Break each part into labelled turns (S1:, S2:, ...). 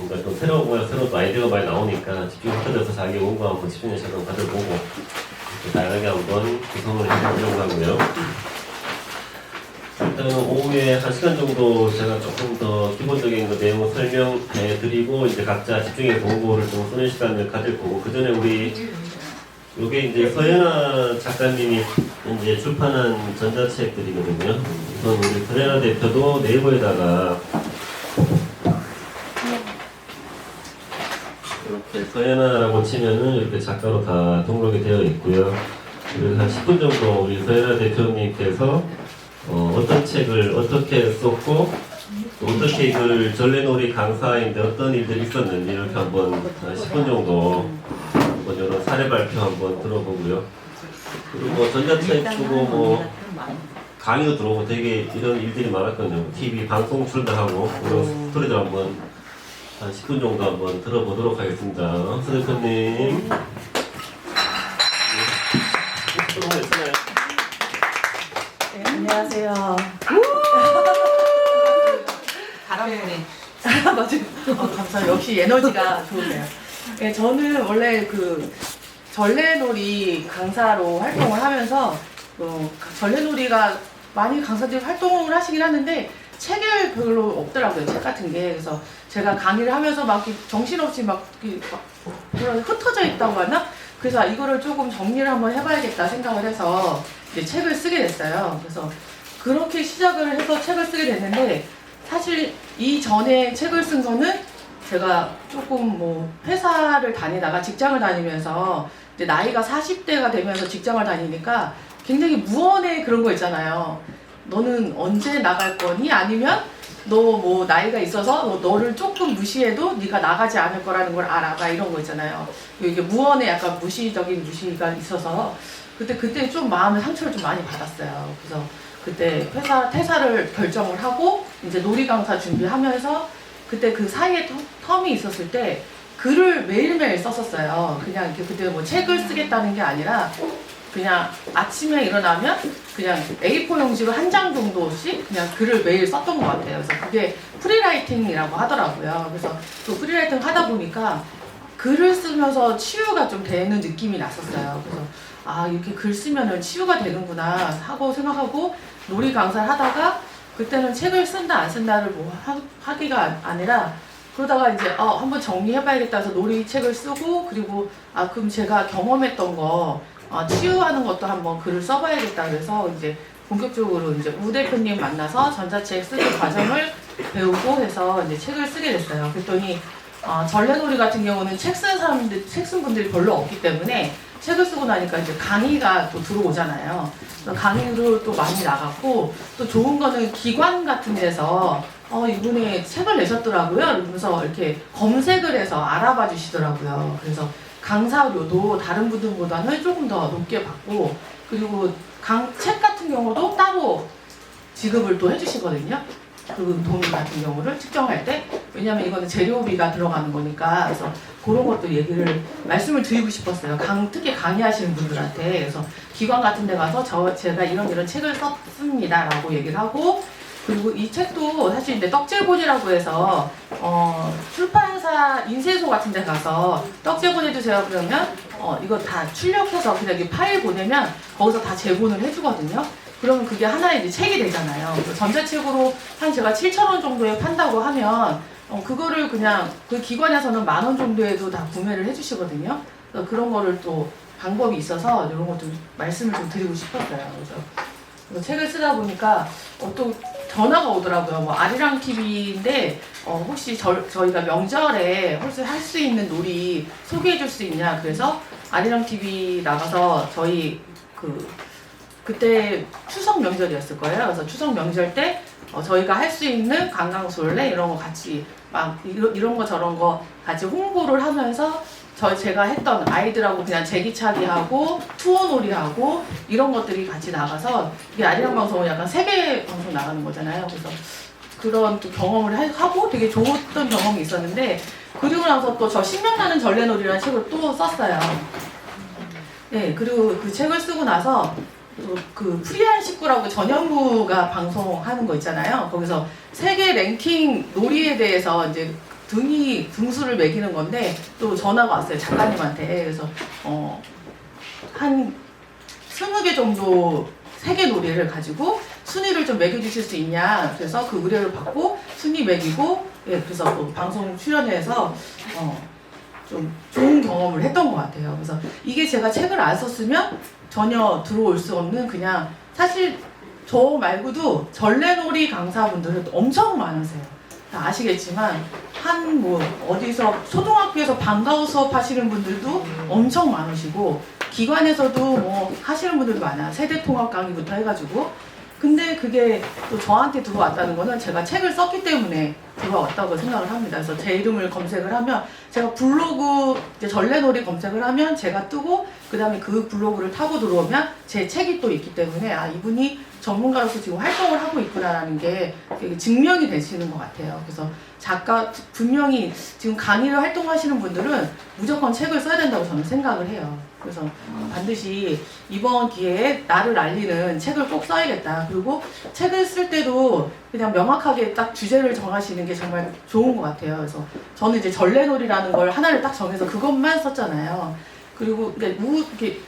S1: 뭔가 또 새로운 거야 새로운 또 아이디어가 많이 나오니까 집중 흩어져서 자기 공부 한번 집중의 시간 가져보고 이렇게 다양하게 한번 구성을 해보려고 하고요. 일단은 오후에 한 시간 정도 제가 조금 더 기본적인 그 내용을 설명해 드리고 이제 각자 집중의 공부를 좀 쓰는 시간을 가질 거고 그 전에 우리 요게 이제 서연아 작가님이 이제 출판한 전자책들이거든요. 우선 우리 서연아 대표도 네이버에다가 이렇게 서연아라고 치면은 이렇게 작가로 다 등록이 되어 있고요. 그리고 한 10분 정도 우리 서연아 대표님께서 어, 어떤 책을 어떻게 썼고 또 어떻게 이걸 전래놀이 강사인데 어떤 일들이 있었는지 이렇게 한번 한 10분 정도 한번 이런 사례 발표 한번 들어보고요. 그리고 뭐 전자책 쓰고 뭐 강의도 들어오고 되게 이런 일들이 많았거든요. TV 방송 출연하고 그런 스토리들 한번 한 10분 정도 한번 들어보도록 하겠습니다. 서 대표님. 네.
S2: 네, 안녕하세요. 맞아요. 어, 감사해요. 역시 에너지가 좋으세요. 네, 저는 원래 그 전래놀이 강사로 활동을 하면서 어, 전래놀이가 많이 강사들이 활동을 하시긴 하는데 체계 별로 없더라고요. 책 같은 게. 그래서 제가 강의를 하면서 막 정신없이 막, 막 그런 흩어져 있다고 하나? 그래서 이거를 조금 정리를 한번 해봐야겠다 생각을 해서 이제 책을 쓰게 됐어요. 그래서 그렇게 시작을 해서 책을 쓰게 됐는데 사실 이 전에 책을 쓴 거는 제가 조금 뭐 회사를 다니다가 직장을 다니면서 이제 나이가 40대가 되면서 직장을 다니니까 굉장히 무언의 그런 거 있잖아요. 너는 언제 나갈 거니? 아니면 너 뭐 나이가 있어서 너- 너를 조금 무시해도 네가 나가지 않을 거라는 걸 알아. 막 이런 거 있잖아요. 이게 무언의 약간 무시적인 무시가 있어서 그때 그때 좀 마음의 상처를 좀 많이 받았어요. 그래서 그때 회사 퇴사를 결정을 하고 이제 놀이 강사 준비하면서 그때 그 사이에 터- 텀이 있었을 때 글을 매일매일 썼었어요. 그냥 이렇게 그때 뭐 책을 쓰겠다는 게 아니라 그냥 아침에 일어나면 그냥 A4 용지로 한 장 정도씩 그냥 글을 매일 썼던 것 같아요. 그래서 그게 프리라이팅이라고 하더라고요. 그래서 또 프리라이팅 하다 보니까 글을 쓰면서 치유가 좀 되는 느낌이 났었어요. 그래서 아 이렇게 글 쓰면은 치유가 되는구나 하고 생각하고 놀이 강사를 하다가 그때는 책을 쓴다 안 쓴다를 뭐 하, 기가 아니라 그러다가 이제 어 한번 정리해봐야겠다 해서 놀이 책을 쓰고 그리고 아 그럼 제가 경험했던 거 어, 치유하는 것도 한번 글을 써봐야겠다 그래서 이제 본격적으로 이제 우 대표님 만나서 전자책 쓰는 과정을 배우고 해서 이제 책을 쓰게 됐어요. 그랬더니 어, 전래놀이 같은 경우는 책 쓴 사람들, 책 쓴 분들이 별로 없기 때문에 책을 쓰고 나니까 이제 강의가 또 들어오잖아요. 강의로 또 많이 나갔고 또 좋은 거는 기관 같은 데서 어, 이분이 책을 내셨더라고요. 이러면서 이렇게 검색을 해서 알아봐 주시더라고요. 그래서 강사료도 다른 분들보다는 조금 더 높게 받고 그리고 강, 책 같은 경우도 따로 지급을 또 해주시거든요. 그 돈 같은 경우를 측정할 때 왜냐면 이거는 재료비가 들어가는 거니까 그래서 그런 것도 얘기를 말씀을 드리고 싶었어요. 강 특히 강의하시는 분들한테 그래서 기관 같은 데 가서 저 제가 이런 이런 책을 썼습니다라고 얘기를 하고 그리고 이 책도 사실 이제 떡제본이라고 해서 어, 출판사 인쇄소 같은 데 가서 떡제본 해주세요 그러면 어, 이거 다 출력해서 그냥 이 파일 보내면 거기서 다 제본을 해주거든요. 그러면 그게 하나의 이제 책이 되잖아요. 전자책으로 한 제가 7,000원 정도에 판다고 하면 어, 그거를 그냥 그 기관에서는 만 원 정도에도 다 구매를 해주시거든요. 그런 거를 또 방법이 있어서 이런 것도 말씀을 좀 드리고 싶었어요. 그래서 책을 쓰다 보니까 어, 또 전화가 오더라고요. 뭐 아리랑 TV인데 어, 혹시 저, 저희가 명절에 혹시 할 수 있는 놀이 소개해 줄 수 있냐. 그래서 아리랑 TV 나가서 저희 그 그때 추석 명절이었을 거예요. 그래서 추석 명절 때 어, 저희가 할 수 있는 관광술래 이런 거 같이 막 이런, 이런 거 저런 거 같이 홍보를 하면서 저 제가 했던 아이들하고 그냥 제기차기 하고 투어놀이 하고 이런 것들이 같이 나가서 이게 아리랑 방송은 약간 세계 방송 나가는 거잖아요. 그래서 그런 또 경험을 하- 하고 되게 좋았던 경험이 있었는데 그리고 나서 또 저 신명나는 전래놀이라는 책을 또 썼어요. 네, 그리고 그 책을 쓰고 나서 그- 그 프리한 식구라고 전현무가 방송하는 거 있잖아요. 거기서 세계 랭킹 놀이에 대해서 이제 등이 등수를 매기는 건데 또 전화가 왔어요 작가님한테. 그래서 어 한 스무 개 정도 세개 놀이를 가지고 순위를 좀 매겨주실 수 있냐. 그래서 그 의뢰를 받고 순위 매기고 예 그래서 또 방송 출연해서 어 좀 좋은 경험을 했던 것 같아요. 그래서 이게 제가 책을 안 썼으면 전혀 들어올 수 없는 그냥 사실 저 말고도 전래놀이 강사분들은 엄청 많으세요. 다 아시겠지만 한 뭐 어디서 초등학교에서 방과후 수업 하시는 분들도 엄청 많으시고 기관에서도 뭐 하시는 분들도 많아요. 세대 통합 강의부터 해가지고 근데 그게 또 저한테 들어왔다는 거는 제가 책을 썼기 때문에 들어왔다고 생각을 합니다. 그래서 제 이름을 검색을 하면 제가 블로그 이제 전래놀이 검색을 하면 제가 뜨고 그 다음에 그 블로그를 타고 들어오면 제 책이 또 있기 때문에 아 이분이 전문가로서 지금 활동을 하고 있구나라는 게 증명이 되시는 것 같아요. 그래서 작가 분명히 지금 강의를 활동하시는 분들은 무조건 책을 써야 된다고 저는 생각을 해요. 그래서 반드시 이번 기회에 나를 알리는 책을 꼭 써야겠다. 그리고 책을 쓸 때도 그냥 명확하게 딱 주제를 정하시는 게 정말 좋은 것 같아요. 그래서 저는 이제 전래놀이라는 걸 하나를 딱 정해서 그것만 썼잖아요. 그리고 이렇게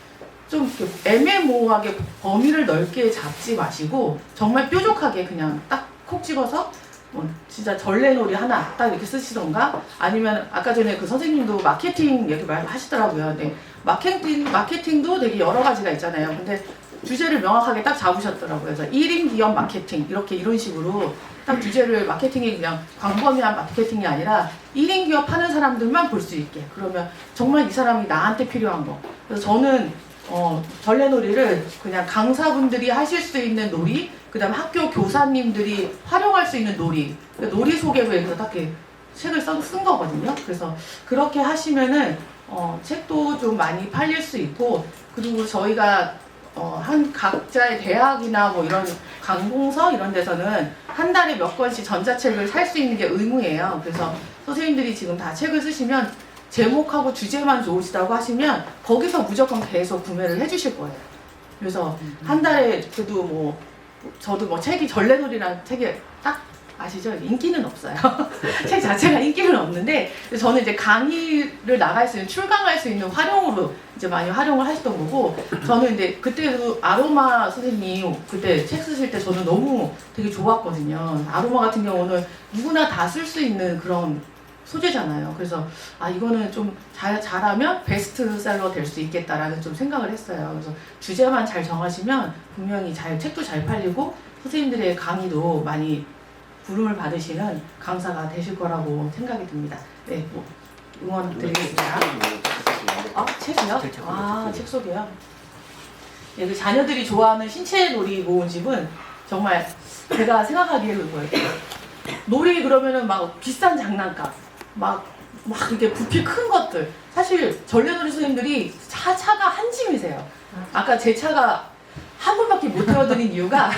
S2: 좀 이렇게 애매모호하게 범위를 넓게 잡지 마시고 정말 뾰족하게 그냥 딱콕 집어서 뭐 진짜 전래놀이 하나 딱 이렇게 쓰시던가 아니면 아까 전에 그 선생님도 마케팅 얘기 말하시더라고요. 네. 마케팅 마케팅도 되게 여러 가지가 있잖아요. 근데 주제를 명확하게 딱 잡으셨더라고요. 그래서 1인 기업 마케팅 이렇게 이런 식으로 딱 주제를 마케팅이 그냥 광범위한 마케팅이 아니라 1인 기업 하는 사람들만 볼 수 있게 그러면 정말 이 사람이 나한테 필요한 거. 그래서 저는 어, 전래놀이를 그냥 강사분들이 하실 수 있는 놀이, 그 다음에 학교 교사님들이 활용할 수 있는 놀이, 그러니까 놀이 소개부에서 딱 이렇게 책을 써, 쓴 거거든요. 그래서 그렇게 하시면은 어, 책도 좀 많이 팔릴 수 있고, 그리고 저희가 어, 한 각자의 대학이나 뭐 이런 강공서 이런 데서는 한 달에 몇 권씩 전자책을 살 수 있는 게 의무예요. 그래서 선생님들이 지금 다 책을 쓰시면 제목하고 주제만 좋으시다고 하시면 거기서 무조건 계속 구매를 해주실 거예요. 그래서 한 달에 그래도 뭐 저도 뭐 책이 전래놀이라는 책이 딱 아시죠? 인기는 없어요. 책 자체가 인기는 없는데 저는 이제 강의를 나갈 수 있는 출강할 수 있는 활용으로 이제 많이 활용을 하셨던 거고 저는 이제 그때도 아로마 선생님 그때 책 쓰실 때 저는 너무 되게 좋았거든요. 아로마 같은 경우는 누구나 다 쓸 수 있는 그런 소재잖아요. 그래서 아 이거는 좀 잘 잘하면 베스트셀러 될 수 있겠다라는 좀 생각을 했어요. 그래서 주제만 잘 정하시면 분명히 잘 책도 잘 팔리고 선생님들의 강의도 많이 부름을 받으시는 강사가 되실 거라고 생각이 듭니다. 네, 뭐 응원 드리겠습니다. 아 책이요? 아책 소개요. 예, 그 자녀들이 좋아하는 신체 놀이 모음집은 정말 제가 생각하기에 그거예요. 놀이 그러면은 막 비싼 장난감, 막, 막 이렇게 부피 큰 것들. 사실 전래놀이 선생님들이 차, 차가 한 짐이세요. 아까 제 차가 한 번밖에 못 태워드린 이유가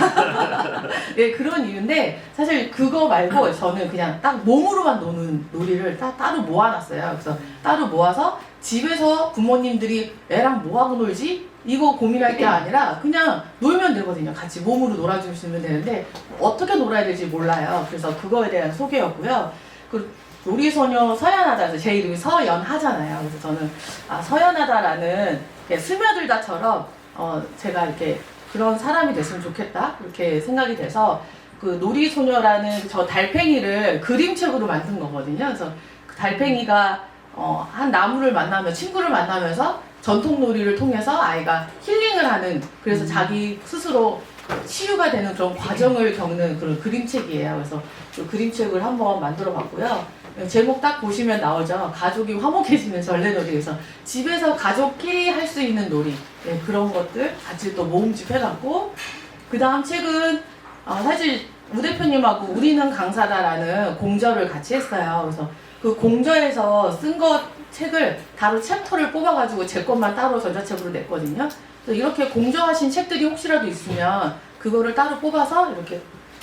S2: 네, 그런 이유인데 사실 그거 말고 저는 그냥 딱 몸으로만 노는 놀이를 따, 따로 모아놨어요. 그래서 따로 모아서 집에서 부모님들이 애랑 뭐하고 놀지? 이거 고민할 게 아니라 그냥 놀면 되거든요. 같이 몸으로 놀아주시면 되는데 어떻게 놀아야 될지 몰라요. 그래서 그거에 대한 소개였고요. 그 놀이소녀 서연하다. 그래서 제 이름이 서연하잖아요. 그래서 저는 아, 서연하다라는 스며들다처럼 어, 제가 이렇게 그런 사람이 됐으면 좋겠다. 이렇게 생각이 돼서 그 놀이소녀라는 저 달팽이를 그림책으로 만든 거거든요. 그래서 그 달팽이가 어, 한 나무를 만나며 친구를 만나면서 전통 놀이를 통해서 아이가 힐링을 하는 그래서 자기 스스로 치유가 되는 그런 과정을 겪는 그런 그림책이에요. 그래서 그 그림책을 한번 만들어 봤고요. 제목 딱 보시면 나오죠. 가족이 화목해지는 전래놀이. 그래서 집에서 가족끼리 할 수 있는 놀이. 네, 그런 것들 같이 또 모음집 해갖고. 그 다음 책은, 어, 사실 우 대표님하고 우리는 강사다라는 공저를 같이 했어요. 그래서 그 공저에서 쓴 것 책을 다른 챕터를 뽑아가지고 제 것만 따로 전자책으로 냈거든요. 그래서 이렇게 공저하신 책들이 혹시라도 있으면 그거를 따로 뽑아서 이렇게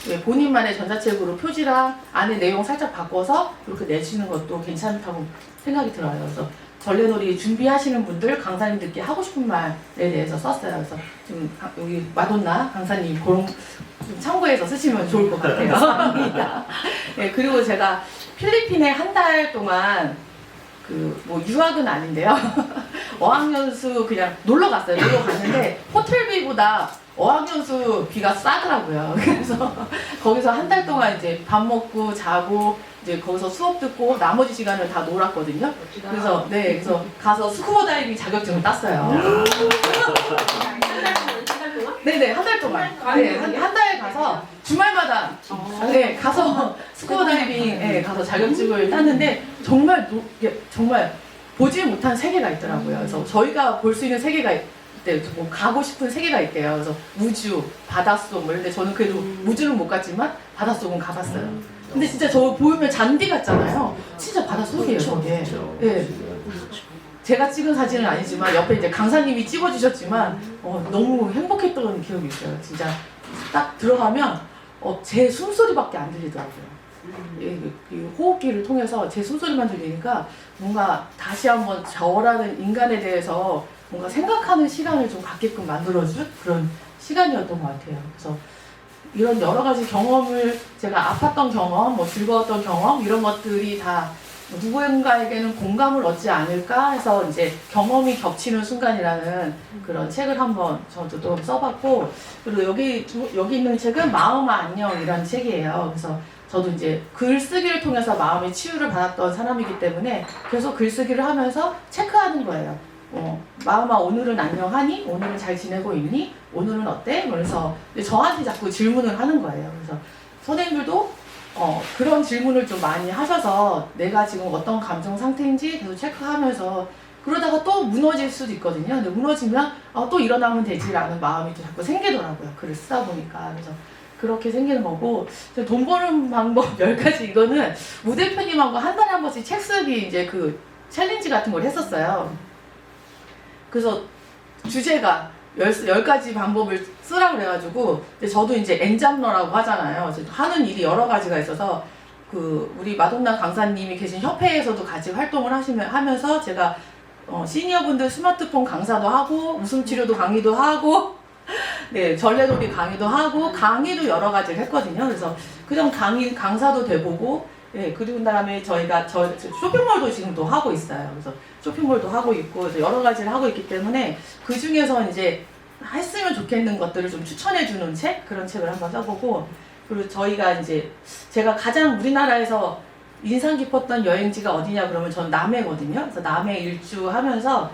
S2: 예, 본인만의 전자책으로 표지랑 안에 내용 살짝 바꿔서 이렇게 내시는 것도 괜찮다고 생각이 들어요. 그래서 전래놀이 준비하시는 분들 강사님들께 하고 싶은 말에 대해서 썼어요. 그래서 지금 가- 여기 마돈나 강사님 그런 좀 참고해서 쓰시면 좋을 것 같아요. 예, 그리고 제가 필리핀에 한 달 동안 그 뭐 유학은 아닌데요. 어학연수 그냥 놀러 갔어요. 놀러 갔는데 호텔비보다 어학연수 비가 싸더라고요. 그래서 거기서 한 달 동안 이제 밥 먹고 자고 이제 거기서 수업 듣고 나머지 시간을 다 놀았거든요. 그래서 네, 그래서 가서 스쿠버 다이빙 자격증을 땄어요. 네네 한 달 동안 네, 한달 가서 주말마다 네 가서 스쿠버 다이빙 네, 가서 자격증을 땄는데 정말 노- 이게 정말 보지 못한 세계가 있더라고요. 그래서 저희가 볼 수 있는 세계가 있대, 뭐 가고 싶은 세계가 있대요. 그래서 우주, 바닷속 뭐 이런데 저는 그래도 우주는 못 갔지만 바닷속은 가봤어요. 근데 진짜 저 보면 잔디 같잖아요. 진짜 바닷속이에요, 저게. 네. 제가 찍은 사진은 아니지만 옆에 이제 강사님이 찍어주셨지만 어, 너무 행복했던 기억이 있어요. 진짜 딱 들어가면 어, 제 숨소리밖에 안 들리더라고요. 이, 이 호흡기를 통해서 제 숨소리만 들리니까 뭔가 다시 한번 저라는 인간에 대해서 뭔가 생각하는 시간을 좀 갖게끔 만들어준 그런 시간이었던 것 같아요. 그래서 이런 여러 가지 경험을 제가 아팠던 경험, 뭐 즐거웠던 경험 이런 것들이 다 누구인가에게는 공감을 얻지 않을까 해서 이제 경험이 겹치는 순간이라는 그런 책을 한번 저도 또 써봤고 그리고 여기 두- 여기 있는 책은 마음 안녕이라는 책이에요. 그래서 저도 이제 글쓰기를 통해서 마음의 치유를 받았던 사람이기 때문에 계속 글쓰기를 하면서 체크하는 거예요. 어, 마음아 오늘은 안녕하니? 오늘은 잘 지내고 있니? 오늘은 어때? 그래서 저한테 자꾸 질문을 하는 거예요. 그래서 선생님들도 어, 그런 질문을 좀 많이 하셔서 내가 지금 어떤 감정 상태인지 계속 체크하면서 그러다가 또 무너질 수도 있거든요. 근데 무너지면 아, 또 일어나면 되지라는 마음이 또 자꾸 생기더라고요. 글을 쓰다 보니까. 그래서 그렇게 생기는 거고 저돈 버는 방법 10가지 이거는 우 대표님하고 한 달에 한 번씩 책 쓰기 이제 그 챌린지 같은 걸 했었어요. 그래서 주제가 열, 열 가지 방법을 쓰라고 그래가지고 저도 이제 엔잡러라고 하잖아요. 하는 일이 여러 가지가 있어서 그 우리 마돈나 강사님이 계신 협회에서도 같이 활동을 하시면 하면서 제가 어, 시니어분들 스마트폰 강사도 하고 웃음 치료도 강의도 하고 네 전래놀이 강의도 하고 강의도 여러 가지를 했거든요. 그래서 그냥 강의 강사도 돼보고 예 그리고 그다음에 저희가 저 쇼핑몰도 지금도 하고 있어요. 그래서 쇼핑몰도 하고 있고 여러 가지를 하고 있기 때문에 그 중에서 이제 했으면 좋겠는 것들을 좀 추천해 주는 책 그런 책을 한번 써보고 그리고 저희가 이제 제가 가장 우리나라에서 인상 깊었던 여행지가 어디냐 그러면 전 남해거든요. 그래서 남해 일주하면서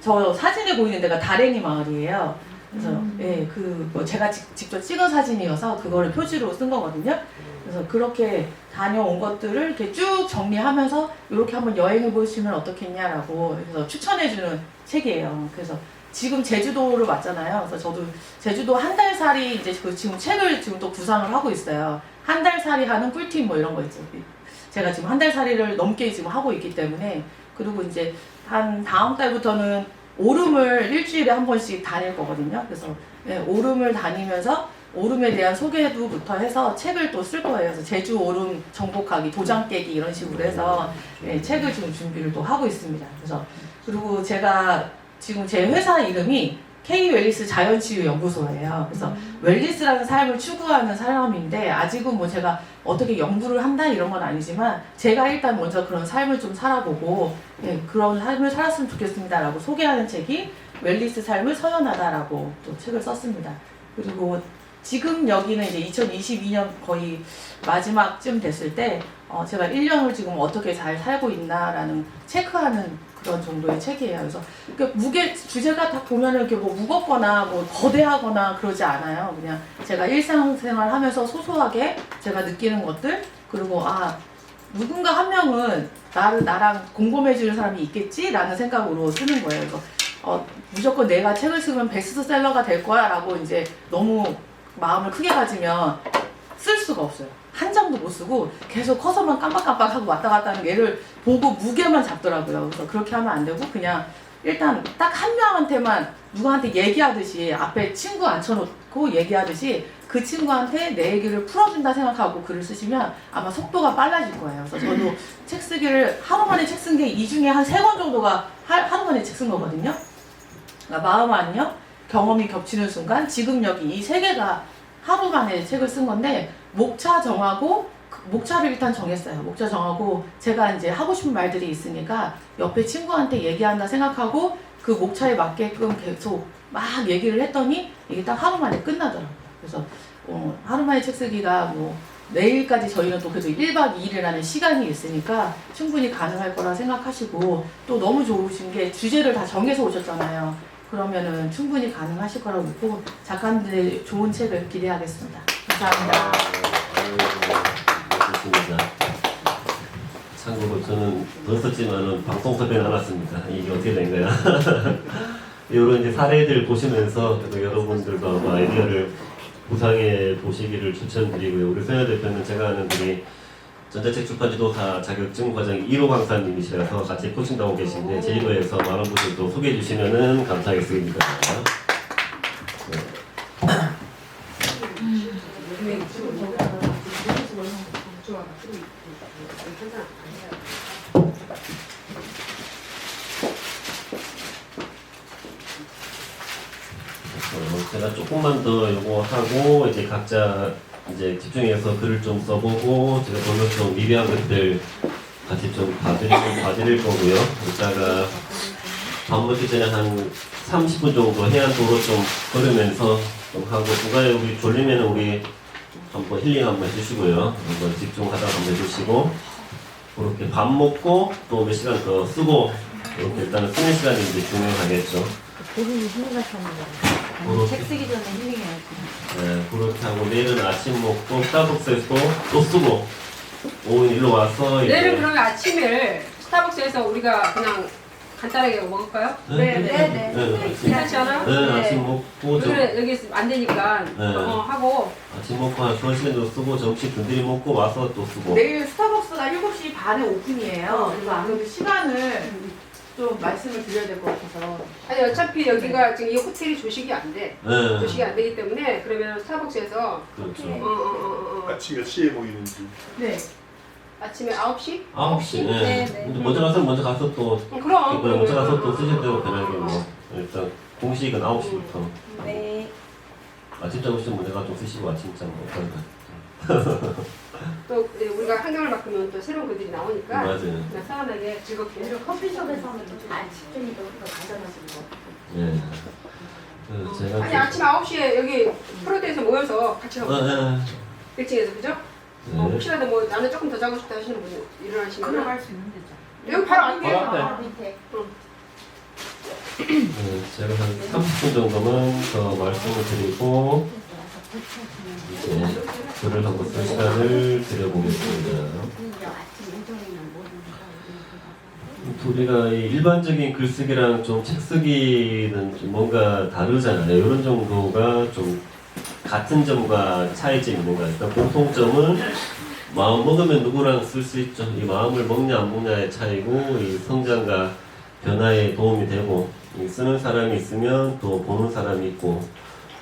S2: 저 사진에 보이는 데가 다랭이 마을이에요. 그래서 예, 그 뭐 제가 직, 직접 찍은 사진이어서 그거를 표지로 쓴 거거든요. 그래서 그렇게 다녀온 것들을 이렇게 쭉 정리하면서 이렇게 한번 여행해 보시면 어떻겠냐라고 해서 추천해주는 책이에요. 그래서 지금 제주도를 왔잖아요. 그래서 저도 제주도 한 달 살이 이제 그 지금 책을 지금 또 구상을 하고 있어요. 한 달 살이 하는 꿀팁 뭐 이런 거 있죠. 제가 지금 한 달 살이를 넘게 지금 하고 있기 때문에 그리고 이제 한 다음 달부터는 오름을 일주일에 한 번씩 다닐 거거든요. 그래서 예, 오름을 다니면서 오름에 대한 소개도부터 해서 책을 또 쓸 거예요. 그래서 제주 오름 정복하기, 도장 깨기 이런 식으로 해서 예, 책을 지금 준비를 또 하고 있습니다. 그래서 그리고 제가 지금 제 회사 이름이 K 웰리스 자연치유 연구소예요. 그래서 웰리스라는 삶을 추구하는 사람인데 아직은 뭐 제가 어떻게 연구를 한다 이런 건 아니지만 제가 일단 먼저 그런 삶을 좀 살아보고 예, 그런 삶을 살았으면 좋겠습니다라고 소개하는 책이 웰리스 삶을 서연하다라고 또 책을 썼습니다. 그리고 지금 여기는 이제 2022년 거의 마지막쯤 됐을 때 어, 제가 1년을 지금 어떻게 잘 살고 있나라는 체크하는 그런 정도의 책이에요. 그래서 그러니까 무게 주제가 딱 보면은 이렇게 뭐 무겁거나 뭐 거대하거나 그러지 않아요. 그냥 제가 일상생활 하면서 소소하게 제가 느끼는 것들 그리고 아 누군가 한 명은 나를 나랑 공감해주는 사람이 있겠지라는 생각으로 쓰는 거예요. 그래서 어, 무조건 내가 책을 쓰면 베스트셀러가 될 거야라고 이제 너무 마음을 크게 가지면 쓸 수가 없어요. 한 장도 못 쓰고 계속 커서만 깜빡깜빡하고 왔다 갔다 하는 얘를 보고 무게만 잡더라고요. 그래서 그렇게 하면 안 되고 그냥 일단 딱 한 명한테만 누구한테 얘기하듯이 앞에 친구 앉혀놓고 얘기하듯이 그 친구한테 내 얘기를 풀어준다 생각하고 글을 쓰시면 아마 속도가 빨라질 거예요. 그래서 저도 책 쓰기를 하루 만에 책 쓴 게 이 중에 한 세 권 정도가 하, 하루 만에 책 쓴 거거든요. 그러니까 마음 안녕, 경험이 겹치는 순간, 지금 여기 이 세 개가 하루 만에 책을 쓴 건데 목차 정하고 그- 목차를 일단 정했어요. 목차 정하고 제가 이제 하고 싶은 말들이 있으니까 옆에 친구한테 얘기한다 생각하고 그 목차에 맞게끔 계속 막 얘기를 했더니 이게 딱 하루 만에 끝나더라고요. 그래서 어, 하루 만에 책 쓰기가 뭐 내일까지 저희는 또 그래도 1박 2일이라는 시간이 있으니까 충분히 가능할 거라 생각하시고 또 너무 좋으신 게 주제를 다 정해서 오셨잖아요. 그러면은 충분히 가능하실 거라고 믿고 작가님들의 좋은 책을 기대하겠습니다. 감사합니다.
S1: 좋습니다. 참고로 저는 더 썼지만은 방송 섭외는 안 왔습니다. 이게 어떻게 된 거야? 이런 이제 사례들 보시면서 또 여러분들도 아마 아이디어를 구상해 보시기를 추천드리고요. 우리 서현 대표는 제가 아는 분이 전자책 출판 지도 사 자격증 과장 1호 강사님이시라서 같이 코칭 나오고 계신데 제이도에서 많은 분들도 소개해 주시면은 감사하겠습니다. 네. 어, 제가 조금만 더 요거 하고 이제 각자 이제 집중해서 글을 좀 써보고 제가 오늘 좀 미비한 것들 같이 좀 봐드리고 봐드릴 거고요. 이따가 밥 먹기 전에 한 30분 정도 해안도로 좀 걸으면서 좀 하고 중간에 우리 졸리면 우리 한번 힐링 한번 해주시고요. 한번 집중하다 한번 해주시고 그렇게 밥 먹고 또 몇 시간 더 쓰고 이렇게 일단은 쓰는 시간이 이제 중요하겠죠.
S3: 본인이 힐링하셨는
S1: 어.
S3: 거예요. 책 쓰기 전에 힐링해야지.
S1: 네, 그렇게 하고 내일은 아침 먹고 스타벅스에서 또 쓰고 오늘 일로 와서 이제
S4: 내일은 그러면 아침에 스타벅스에서 우리가 그냥 간단하게 먹을까요?
S1: 네,
S3: 네, 네,
S1: 네,
S4: 괜찮지 않아요?
S1: 네,
S4: 네.
S1: 아침 먹고 점,
S4: 오늘 여기 있으면 안 되니까
S1: 네.
S4: 어, 하고
S1: 아침 먹고 한 두어 시간도 쓰고 점심 든든히 먹고 와서 또 쓰고
S2: 내일 스타벅스가 7시 반에 오픈이에요.
S4: 어,
S2: 그래서 아무래도 시간을 좀 말씀을 드려야 될 것 같아서.
S4: 아니 어차피 여기가 지금 이 호텔이 조식이 안 돼.
S1: 네,
S4: 조식이 안 되기 때문에 그러면 스타벅스에서
S1: 그렇죠
S4: 어, 어, 어, 어, 어.
S5: 아침 몇 시에 모이는지
S2: 네.
S4: 아침에 9시?
S1: 9시 네.
S3: 네, 네.
S1: 근데 먼저 가서 먼저 가서 또
S4: 어, 그럼
S1: 이거 먼저 가서 또
S4: 어,
S1: 쓰실
S4: 어,
S1: 대로
S4: 어,
S1: 편하게
S4: 어,
S1: 뭐 일단 공식은 9시부터
S3: 네.
S1: 아침자 오시면 내가 좀 쓰시고 아침자 뭐
S4: 또 네, 우리가 환경을 바꾸면 또 새로운 글들이 나오니까
S1: 맞아요
S4: 그냥 편안하게 즐겁게
S3: 커피숍에서 하면 좀 아침이니까 우리가 가져가시는 거.
S1: 예그 제가
S4: 아니 아침 9시에 여기 프로드에서 모여서 같이 하고
S1: 어, 네.
S4: 1층에서 그죠? 어,
S1: 네.
S4: 혹시라도 뭐 나는 조금 더 자고 싶다 하시는 분 일어나시면
S3: 들어갈 수 있는 데죠.
S4: 여기 바로 앞에
S1: 바로 앞에.
S3: 바로 밑에.
S1: 네, 제가 한 30분 정도만 더 말씀을 드리고 이제 글을 쓸 시간을 드려보겠습니다. 우리가 이 일반적인 글쓰기랑 좀 책쓰기는 좀 뭔가 다르잖아요. 이런 정도가 좀 같은 점과 차이점이 것 같아요. 공통점은 마음 먹으면 누구랑 쓸 수 있죠. 이 마음을 먹냐 안 먹냐의 차이고 이 성장과 변화에 도움이 되고 이 쓰는 사람이 있으면 또 보는 사람이 있고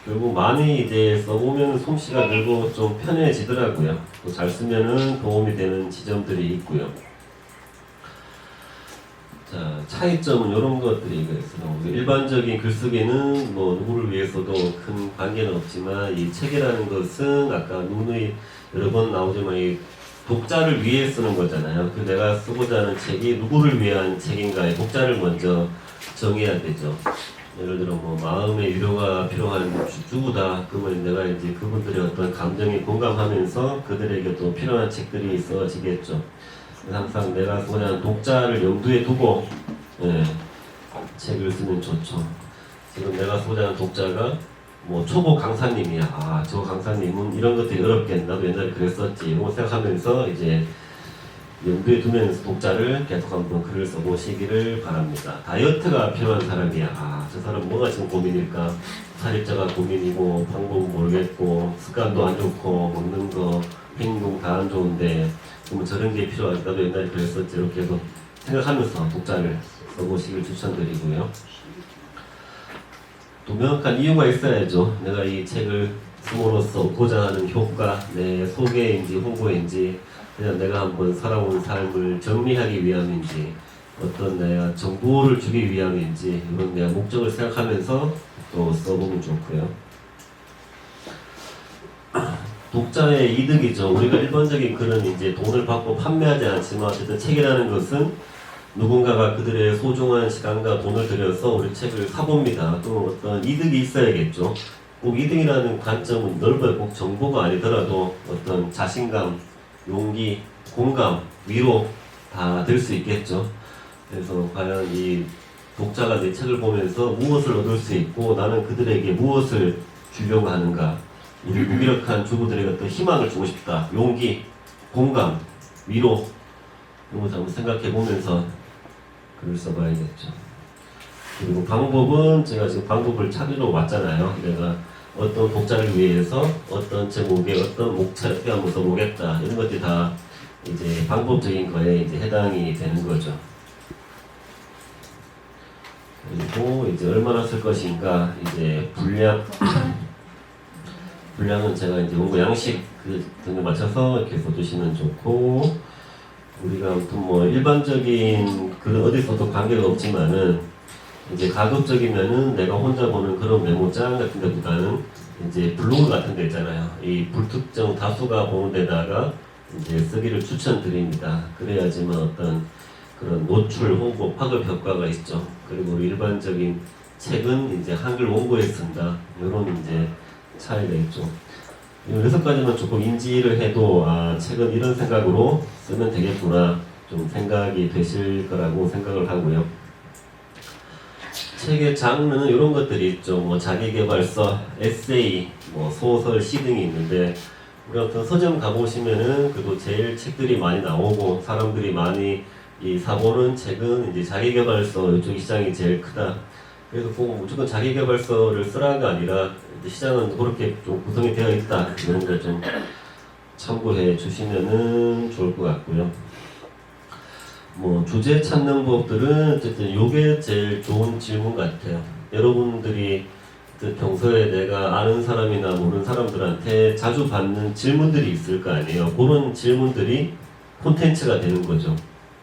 S1: 결국 많이 이제 써보면 솜씨가 늘고 좀 편해지더라고요. 또 잘 쓰면은 도움이 되는 지점들이 있고요. 자, 차이점은 이런 것들이 있어요. 일반적인 글쓰기는 뭐 누구를 위해서도 큰 관계는 없지만 이 책이라는 것은 아까 누누이 여러 번 나오지만 이 독자를 위해 쓰는 거잖아요. 그 내가 쓰고자 하는 책이 누구를 위한 책인가의 독자를 먼저 정해야 되죠. 예를 들어 뭐 마음의 위로가 필요한 주- 주부다. 그러면 내가 이제 그분들의 어떤 감정에 공감하면서 그들에게 또 필요한 책들이 있어지겠죠. 항상 내가 하는 독자를 염두에 두고 예, 책을 쓰면 좋죠. 지금 내가 하는 독자가 뭐 초보 강사님이야. 아, 저 강사님은 이런 것들이 어렵겠네. 나도 옛날에 그랬었지. 이런 거 생각하면서 이제 염두에 두면서 독자를 계속 한번 글을 써보시기를 바랍니다. 다이어트가 필요한 사람이야. 아, 저 사람 뭐가 지금 고민일까? 살입자가 고민이고, 방법은 모르겠고, 습관도 안 좋고, 먹는 거, 행동 다 안 좋은데, 그러면 저런 게 필요하지. 나도 옛날에 그랬었지. 이렇게 해서 생각하면서 독자를 써보시길 추천드리고요. 또 명확한 이유가 있어야죠. 내가 이 책을 쓰므로써 얻고자 하는 효과, 내 소개인지 홍보인지, 그냥 내가 한번 살아온 삶을 정리하기 위함인지, 어떤 내가 정보를 주기 위함인지, 이런 내가 목적을 생각하면서 또 써보면 좋고요. 독자의 이득이죠. 우리가 일반적인 글은 이제 돈을 받고 판매하지 않지만 어쨌든 책이라는 것은 누군가가 그들의 소중한 시간과 돈을 들여서 우리 책을 사봅니다. 또 어떤 이득이 있어야겠죠. 꼭 이득이라는 관점은 넓어요. 꼭 정보가 아니더라도 어떤 자신감, 용기, 공감, 위로 다 될 수 있겠죠. 그래서 과연 이 독자가 내 책을 보면서 무엇을 얻을 수 있고 나는 그들에게 무엇을 주려고 하는가. 우리 무기력한 주부들에게 어떤 희망을 주고 싶다. 용기, 공감, 위로 이런 것을 한번 생각해 보면서 글을 써봐야겠죠. 그리고 방법은 제가 지금 방법을 찾으러 왔잖아요. 내가 어떤 독자를 위해서 어떤 제목에 어떤 목차를 한번 써보겠다. 이런 것들이 다 이제 방법적인 거에 이제 해당이 되는 거죠. 그리고 이제 얼마나 쓸 것인가 이제 분량 분량은 제가 이제 원고 양식 그 등에 맞춰서 이렇게 써주시면 좋고 우리가 아무튼 뭐 일반적인 그 어디 써도 관계가 없지만은 이제 가급적이면은 내가 혼자 보는 그런 메모장 같은 데보다는 이제 블로그 같은 데 있잖아요. 이 불특정 다수가 보는 데다가 이제 쓰기를 추천드립니다. 그래야지만 어떤 그런 노출, 홍보, 파급 효과가 있죠. 그리고 일반적인 책은 이제 한글 원고에 쓴다. 이런 이제 차이가 있죠. 이 여섯 가지만 조금 인지를 해도 아 책은 이런 생각으로 쓰면 되겠구나 좀 생각이 되실 거라고 생각을 하고요. 책의 장르는 이런 것들이 있죠. 뭐 자기개발서, 에세이, 뭐 소설, 시 등이 있는데 우리 어떤 서점 가보시면은 그래도 제일 책들이 많이 나오고 사람들이 많이 이 사보는 책은 이제 자기개발서 이쪽 시장이 제일 크다. 그래서 꼭 무조건 자기개발서를 쓰라가 아니라 시장은 그렇게 좀 구성이 되어 있다 이런 걸 좀 참고해 주시면은 좋을 것 같고요. 뭐 주제 찾는 법들은 어쨌든 요게 제일 좋은 질문 같아요. 여러분들이 그 평소에 내가 아는 사람이나 모르는 사람들한테 자주 받는 질문들이 있을 거 아니에요. 그런 질문들이 콘텐츠가 되는 거죠.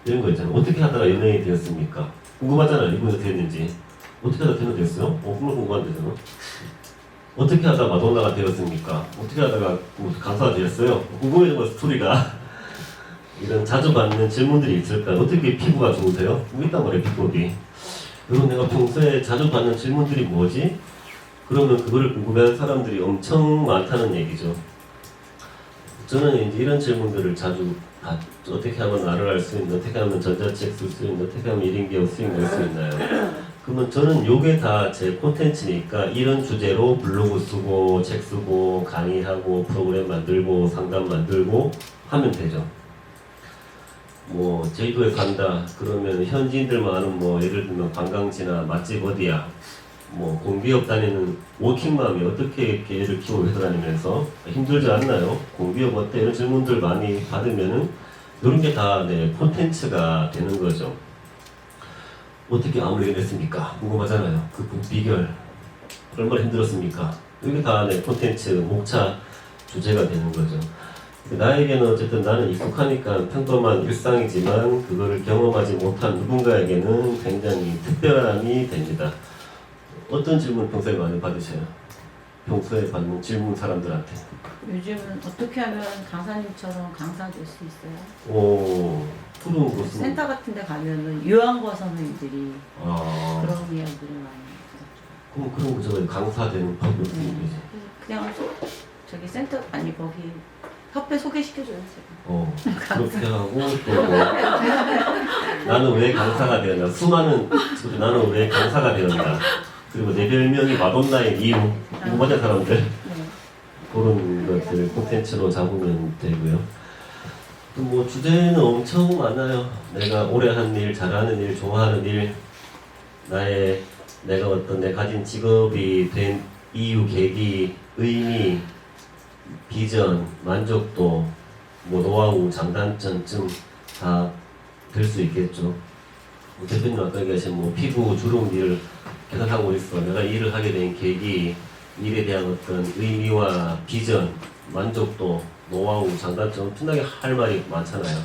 S1: 이런 거 있잖아요. 어떻게 하다가 연예인이 되었습니까? 궁금하잖아요. 이분이 어떻게 됐는지. 어떻게 하다 되는 됐어요? 어, 그런 궁금한 데잖아. 어떻게 하다 마돈나가 되었습니까? 어떻게 하다가 뭐 강사가 되었어요? 궁금해진 거 스토리가. 이런 자주 받는 질문들이 있을까요? 어떻게 피부가 좋으세요? 뭐 있단 말이에요, 비법이. 그리고 내가 평소에 자주 받는 질문들이 뭐지? 그러면 그거를 궁금해하는 사람들이 엄청 많다는 얘기죠. 저는 이제 이런 질문들을 자주 받, 어떻게 하면 나를 알 수 있나, 어떻게 하면 전자책 쓸 수 있나, 어떻게 하면 1인 기업 수익 낼수 있나요? 그러면 저는 요게 다 제 콘텐츠니까 이런 주제로 블로그 쓰고, 책 쓰고, 강의하고, 프로그램 만들고, 상담 만들고 하면 되죠. 뭐 제주도에 간다 그러면 현지인들만 아는 뭐 예를 들면 관광지나 맛집 어디야 뭐 공기업 다니는 워킹맘이 어떻게 이렇게 애를 키우고 회사 다니면서 힘들지 않나요? 공기업 어때? 이런 질문들 많이 받으면은 이런 게다 네, 콘텐츠가 되는 거죠. 어떻게 아무리 했습니까? 궁금하잖아요. 그 비결 얼마나 힘들었습니까? 이게 다 네, 콘텐츠 목차 주제가 되는 거죠. 나에게는 어쨌든 나는 익숙하니까 평범한 일상이지만 그거를 경험하지 못한 누군가에게는 굉장히 특별함이 됩니다. 어떤 질문 평소에 많이 받으셔요? 평소에 받는 질문 사람들한테.
S6: 요즘은 어떻게 하면 강사님처럼 강사 될 수 있어요?
S1: 오, 푸른 곳은.
S6: 센터 같은 데 가면은 유한거 선생님들이
S1: 아,
S6: 그런 이야기를 많이.
S1: 그럼 그런 거 저거 강사 되는 방법
S6: 네.
S1: 되지?
S6: 그냥 소, 저기 센터 아니 거기 협회 소개시켜줘요 제가.
S1: 어, 그렇게 하고 또 뭐, 나는 왜 강사가 되었나? 수많은 나는 왜 강사가 되었나? 그리고 내 별명이 마돈나의 이유 궁금하죠 사람들?
S6: 네.
S1: 그런 것들 콘텐츠로 잡으면 되고요. 또 뭐 주제는 엄청 많아요. 내가 오래 한 일, 잘하는 일, 좋아하는 일, 나의 내가 어떤 내 가진 직업이 된 이유, 계기, 의미, 비전, 만족도, 뭐 노하우, 장단점쯤 다 될 수 있겠죠. 뭐 대표님 아까 얘기하신 뭐 피부 주름 일을 계속 하고 있어. 내가 이 일을 하게 된 계기, 일에 대한 어떤 의미와 비전, 만족도, 노하우, 장단점 엄청나게 할 말이 많잖아요.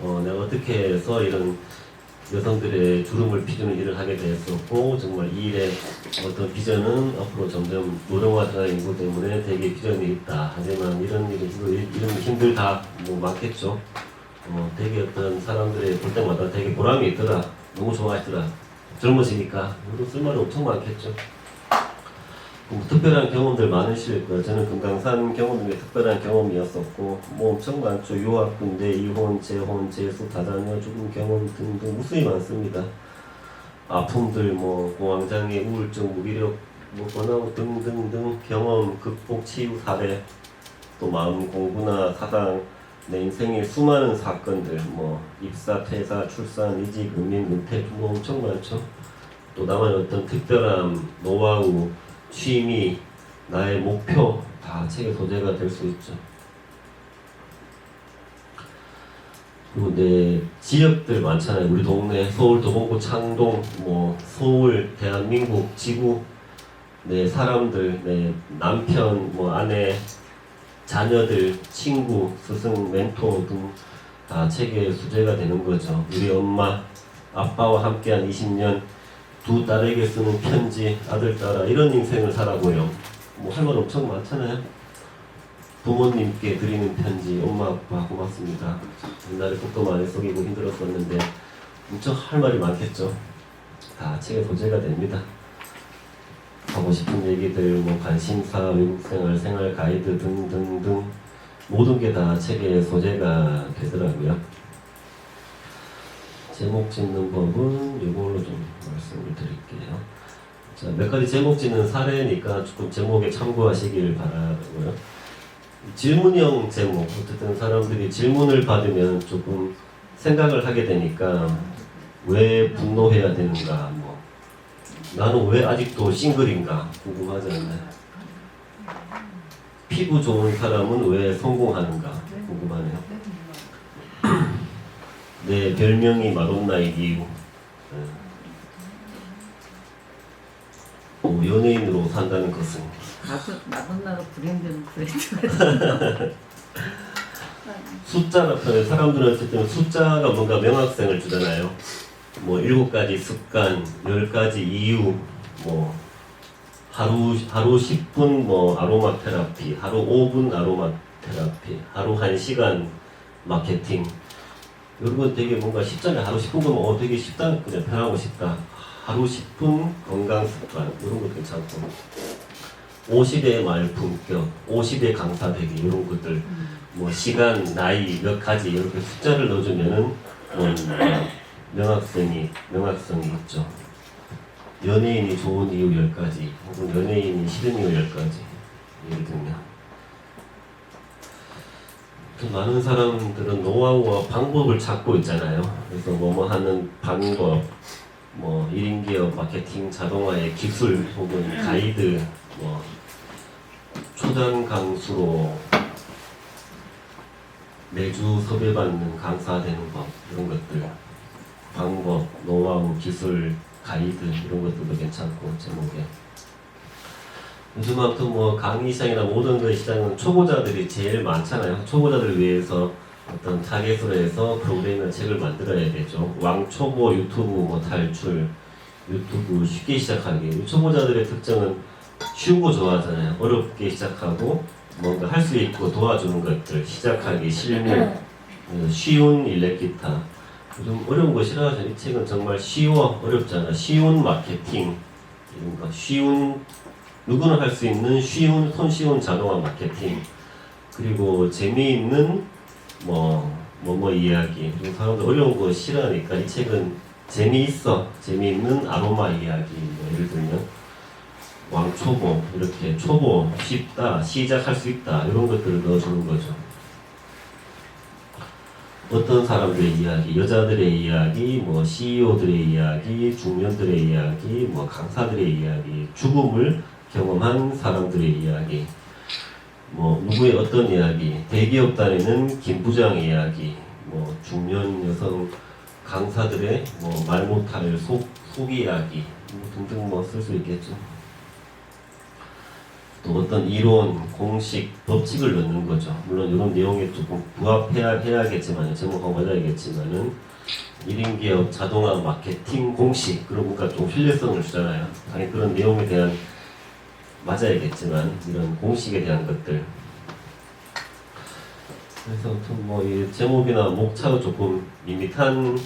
S1: 어, 내가 어떻게 해서 이런 여성들의 주름을 피우는 일을 하게 되었었고 정말 이 일의 어떤 비전은 앞으로 점점 노령화되는 인구 때문에 되게 비전이 있다. 하지만 이런 일이 이런 힘들다 뭐 많겠죠. 어, 되게 어떤 사람들의 볼 때마다 되게 보람이 있더라. 너무 좋아하시더라. 젊으시니까 이런 쓸말이 엄청 많겠죠. 뭐 특별한 경험들 많으실 거예요. 저는 금강산 경험 중에 특별한 경험이었었고 뭐 엄청 많죠. 유학, 군대, 이혼, 재혼, 재수, 다자녀, 죽음 경험 등등 무수히 많습니다. 아픔들, 뭐 공황장애, 우울증, 무기력, 뭐 번아웃 등등등 경험, 극복, 치유 사례, 또 마음 공부나 사당, 내 인생의 수많은 사건들, 뭐 입사, 퇴사, 출산, 이직, 은민, 은퇴, 뭐 엄청 많죠. 또 나만의 어떤 특별한 노하우, 취미, 나의 목표 다 책의 소재가 될 수 있죠. 그리고 내 지역들 많잖아요. 우리 동네 서울 도봉구 창동 뭐 서울 대한민국 지구 내 사람들 내 남편 뭐 아내 자녀들 친구 스승 멘토 등 다 책의 수제가 되는 거죠. 우리 엄마 아빠와 함께한 20년 두 딸에게 쓰는 편지, 아들, 딸아, 이런 인생을 살아보요. 뭐 할 말 엄청 많잖아요. 부모님께 드리는 편지, 엄마, 아빠 고맙습니다. 옛날에 속도 많이 속이고 힘들었었는데 엄청 할 말이 많겠죠. 다 책의 소재가 됩니다. 하고 싶은 얘기들, 뭐 관심사, 외국 생활, 생활 가이드 등등등 모든 게 다 책의 소재가 되더라고요. 제목 짓는 법은 이걸로 좀 말씀을 드릴게요. 자, 몇 가지 제목 짓는 사례니까 조금 제목에 참고하시길 바라고요. 질문형 제목, 어쨌든 사람들이 질문을 받으면 조금 생각을 하게 되니까 왜 분노해야 되는가, 뭐 나는 왜 아직도 싱글인가 궁금하지 않나요? 피부 좋은 사람은 왜 성공하는가 궁금하네요. 내 별명이 이유. 네. 어, 연예인으로 산다는 것은
S6: 나도 브랜드는 브랜드.
S1: 숫자나 편 사람들은 어쨌든 숫자가 뭔가 명확성을 주잖아요. 뭐 일곱 가지 습관, 열 가지 이유, 뭐 하루 하루 10분 뭐 아로마 테라피, 하루 5분 아로마 테라피, 하루 1시간 마케팅. 이런 건 되게 뭔가 쉽잖아요. 하루 10분 보면 어 되게 쉽다, 그냥 편하고 싶다. 하루 10분 건강 습관 이런 거 괜찮고. 50의 말 품격, 50의 강사되기 이런 것들 뭐 시간, 나이 몇 가지 이렇게 숫자를 넣어주면은 뭐 명확성이 명확성이 있죠. 연예인이 좋은 이유 10가지 혹은 연예인이 싫은 이유 10가지 예를 들면 또 많은 사람들은 노하우와 방법을 찾고 있잖아요. 그래서 뭐뭐 하는 방법, 뭐 1인 기업 마케팅 자동화의 기술 혹은 가이드, 뭐 초단 강수로 매주 섭외받는 강사 되는 법 이런 것들. 방법, 노하우, 기술, 가이드 이런 것들도 괜찮고 제목에 요즘 아무튼 뭐 강의 시장이나 모든 그 시장은 초보자들이 제일 많잖아요. 초보자들을 위해서 어떤 해서 프로그램이나 책을 만들어야 되죠. 왕초보 유튜브 뭐 탈출, 유튜브 쉽게 시작하기. 이 초보자들의 특징은 쉬운 거 좋아하잖아요. 어렵게 시작하고 뭔가 할 수 있고 도와주는 것들 시작하기 실무 어, 쉬운 일렉 기타 좀 어려운 거 싫어하죠. 이 책은 정말 쉬워 어렵잖아. 쉬운 마케팅 이런 거 쉬운 누구나 할 수 있는 쉬운 손쉬운 자동화 마케팅 그리고 재미있는 뭐 뭐 뭐 이야기 그리고 사람들 어려운 거 싫어하니까 이 책은 재미있어 재미있는 아로마 이야기 뭐 예를 들면 왕초보 이렇게 초보 쉽다 시작할 수 있다 이런 것들을 넣어주는 거죠. 어떤 사람들의 이야기, 여자들의 이야기, 뭐 CEO들의 이야기, 중년들의 이야기, 뭐 강사들의 이야기, 죽음을 경험한 사람들의 이야기, 뭐 누구의 어떤 이야기, 대기업 다니는 김 부장의 이야기, 뭐 중년 여성 강사들의 뭐 말 못할 속, 속 이야기 뭐 등등 뭐 쓸 수 있겠죠. 또 어떤 이론, 공식, 법칙을 넣는 거죠. 물론 이런 내용에 조금 부합해야 해야겠지만 제목하고 맞아야겠지만은 1인 기업 자동화 마케팅 공식 그런 뭔가 좀 신뢰성을 주잖아요. 당연히 그런 내용에 대한 맞아야겠지만 이런 공식에 대한 것들. 그래서 뭐이 제목이나 목차가 조금 밋밋한